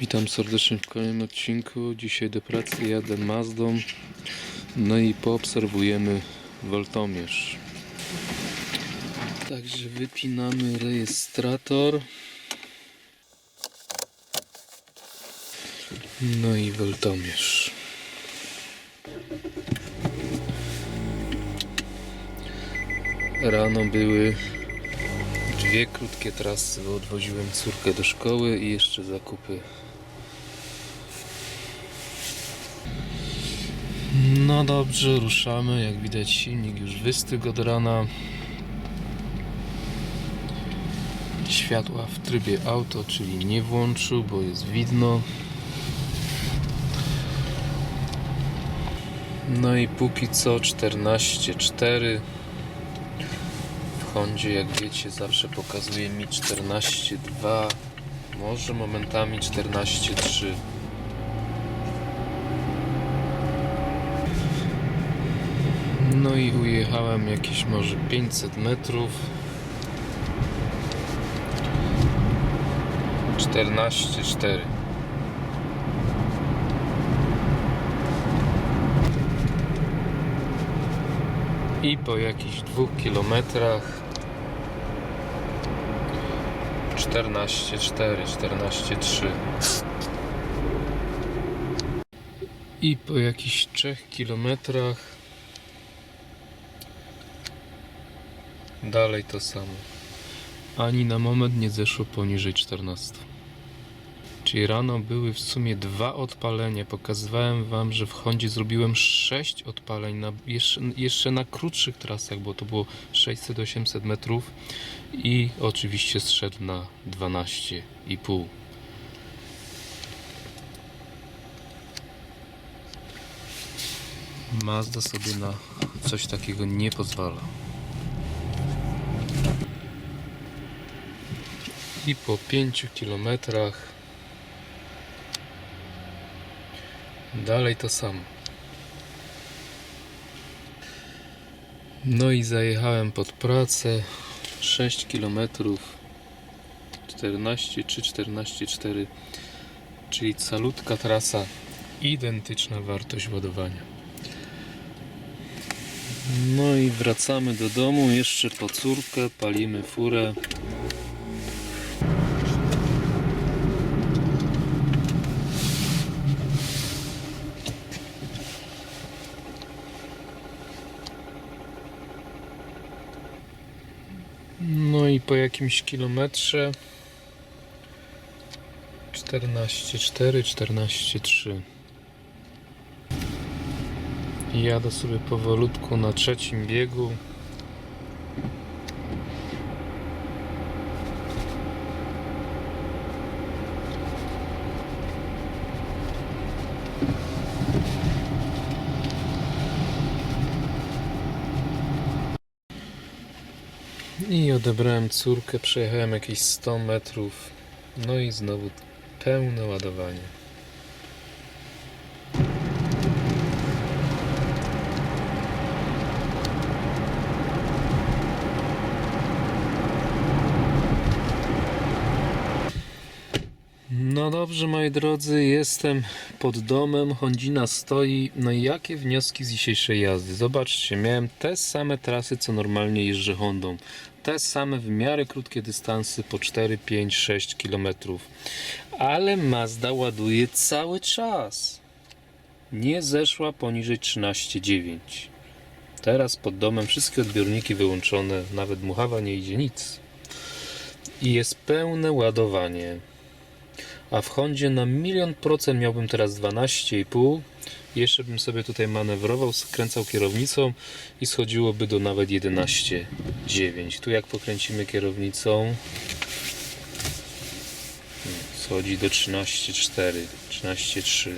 Witam serdecznie w kolejnym odcinku. Dzisiaj do pracy jadę Mazdą. No i poobserwujemy woltomierz. Także wypinamy rejestrator. No i woltomierz. Rano były dwie krótkie trasy, bo odwoziłem córkę do szkoły i jeszcze zakupy No dobrze, ruszamy. Jak widać silnik już wystygł od rana. Światła w trybie auto, czyli nie włączył, bo jest widno. No i póki co 14.4 w Hondzie, jak wiecie, zawsze pokazuje mi 14.2 może momentami 14.3 No i ujechałem jakieś może 500 metrów. 14,4 I po jakichś dwóch kilometrach 14,4, 14,3 I po jakichś 3 kilometrach Dalej to samo. Ani na moment nie zeszło poniżej 14. Czyli rano były w sumie dwa odpalenia. Pokazywałem Wam, że w Hondzie zrobiłem 6 odpaleń na, jeszcze, jeszcze na krótszych trasach, bo to było 600-800 metrów i oczywiście zszedł na 12,5. Mazda sobie na coś takiego nie pozwala. I po 5 kilometrach dalej to samo. No i zajechałem pod pracę 6 kilometrów 14 czy 14,4 czyli calutka trasa identyczna wartość ładowania. No i wracamy do domu jeszcze po córkę, palimy furę. No i po jakimś kilometrze 14,4, 14,3 Jadę sobie powolutku na trzecim biegu I odebrałem córkę, przejechałem jakieś 100 metrów. No i znowu pełne ładowanie. No dobrze, moi drodzy, jestem pod domem, Hondzina stoi. No i jakie wnioski z dzisiejszej jazdy? Zobaczcie, miałem te same trasy, co normalnie jeżdżę Hondą. Te same w miarę krótkie dystanse po 4, 5, 6 km. Ale Mazda ładuje cały czas. Nie zeszła poniżej 13,9. Teraz pod domem wszystkie odbiorniki wyłączone, nawet muchawa nie idzie nic. I jest pełne ładowanie a w Hondzie na milion procent miałbym teraz 12,5 jeszcze bym sobie tutaj manewrował, skręcał kierownicą i schodziłoby do nawet 11,9 tu jak pokręcimy kierownicą schodzi do 13,4 13,3